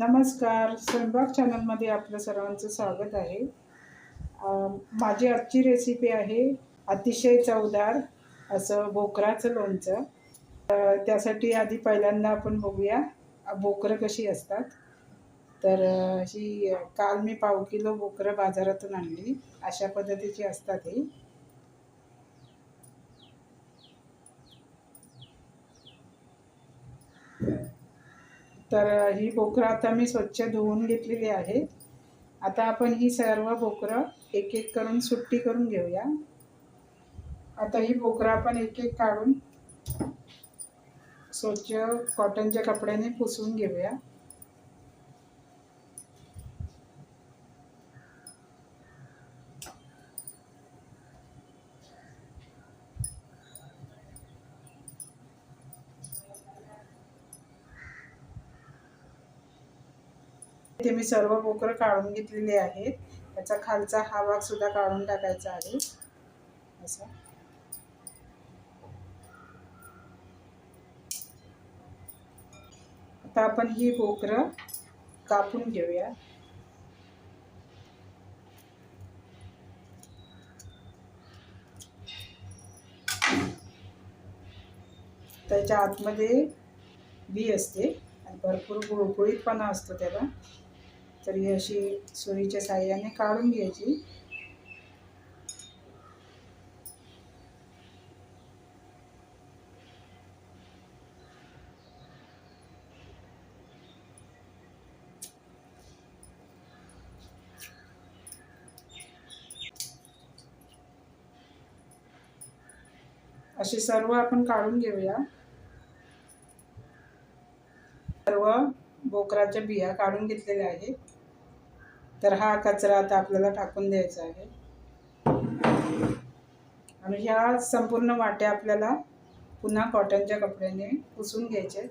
नमस्कार. स्वयंपाक चॅनलमध्ये आपलं सर्वांचं स्वागत आहे. माझी आजची रेसिपी आहे अतिशय चवदार असं बोकराचं लोणचं. त्यासाठी आधी पहिल्यांदा आपण बघूया बोकरं कशी असतात. तर ही काल मी पाव किलो बोकरं बाजारातून आणली. अशा पद्धतीची असतात ही. तर ही बोकरं आता मी स्वच्छ धुवून घेतलेली आहे आता आपण ही सर्व बोकरं एक एक करून सुट्टी करून घेऊया. आता ही बोकरं आपण एक एक काढून स्वच्छ कॉटनच्या कपड्याने पुसून घेऊया. इथे मी सर्व बोकरं काढून घेतलेली आहेत. त्याचा खालचा हा भाग सुद्धा काढून टाकायचा आहे. असा. आता आपण ही बोकरं कापून घेऊया. त्याच्या आतमध्ये बी असते. आणि भरपूर गुळगुळीतपणा असतो त्याला. तर ही अशी सुरीच्या साह्याने काढून घ्यायची. असे सर्व आपण काढून घेऊया सर्व बोकराच्या बिया काढून घेतलेल्या आहेत. तर हा कचरा आता आपल्याला टाकून द्यायचा आहे. आणि ह्या संपूर्ण वाट्या आपल्याला पुन्हा कॉटनच्या कपड्याने पुसून घ्यायचे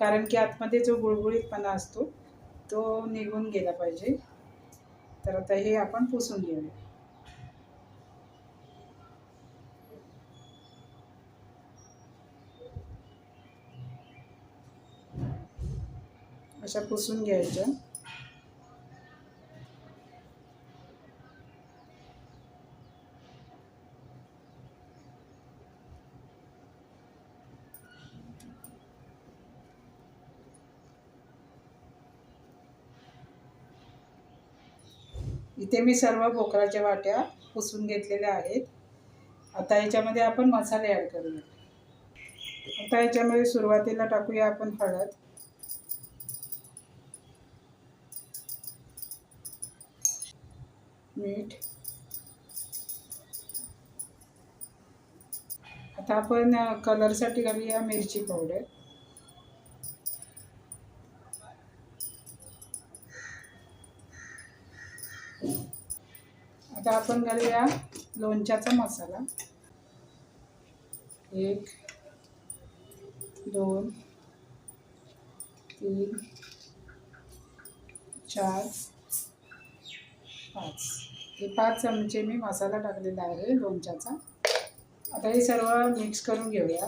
कारण की आतमध्ये जो गुळगुळीतपणा असतो तो निघून गेला पाहिजे. तर आता हे आपण पुसून घेऊया. अशा पुसून घ्यायच्या. इथे मी सर्व बोकराच्या वाट्या पुसून घेतलेल्या आहेत. आता याच्यामध्ये आपण मसाले ॲड करूया आता याच्यामध्ये सुरुवातीला टाकूया आपण हळद. मीठ आता आपण कलरसाठी घालूया मिरची पावडर. आता आपण घालूया लोणच्याचा मसाला. एक दोन तीन चार पाच. हे पाच चमचे मी मसाला टाकलेला आहे लोणच्याचा. आता हे सर्व मिक्स करून घेऊया.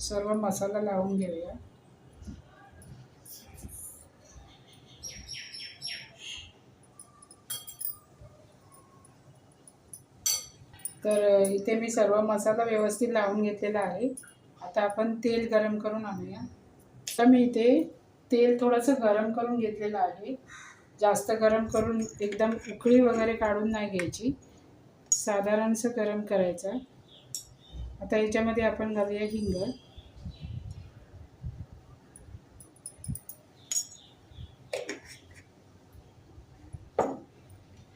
सर्व मसाला लावून घेऊया. तर इथे मी सर्व मसाला व्यवस्थित लावून घेतलेला आहे. आता आपण तेल गरम करून आणूया. तर मी इथे तेल थोडंसं गरम करून घेतलेलं आहे. जास्त गरम करून एकदम उकळी वगैरे काढून नाही घ्यायची. साधारणसं गरम करायचं. आता याच्यामध्ये आपण घालूया हिंग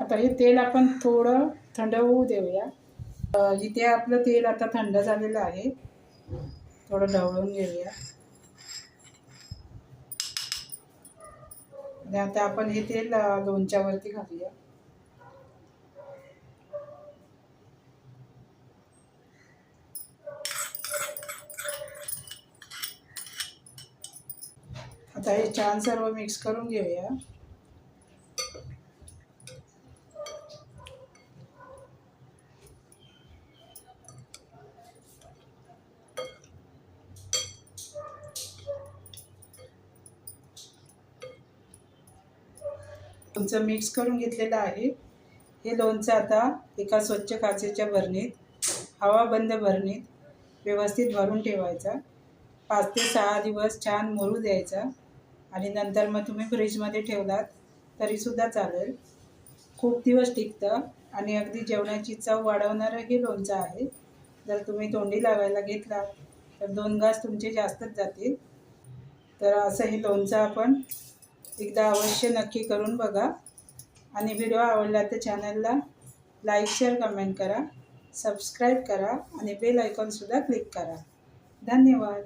आता हे तेल आपण थोडं थंड होऊ देऊया. इथे आपलं तेल आता थंड झालेलं आहे. थोडं ढवळून घेऊया. आता आपण हे तेल लोणच्यावरती घालूया. आता हे छान सर्व मिक्स करून घेऊया. तुमचं मिक्स करून घेतलेलं आहे. हे लोणचं आता एका स्वच्छ काचेच्या भरणीत हवा बंद भरणीत व्यवस्थित भरून ठेवायचा. पाच ते सहा दिवस छान मुरू द्यायचा आणि नंतर मग तुम्ही फ्रीजमध्ये ठेवलात तरीसुद्धा चालेल. खूप दिवस टिकतं आणि अगदी जेवणाची चव वाढवणारं हे लोणचं आहे. जर तुम्ही तोंडी लावायला घेतला तर दोन घास तुमचे जास्तच जातील. तर असं हे लोणचं आपण एकदा अवश्य नक्की करून बघा. आणि व्हिडिओ आवडला तर चॅनलला लाईक शेअर कमेंट करा. सबस्क्राईब करा आणि बेल आयकॉनसुद्धा क्लिक करा. धन्यवाद.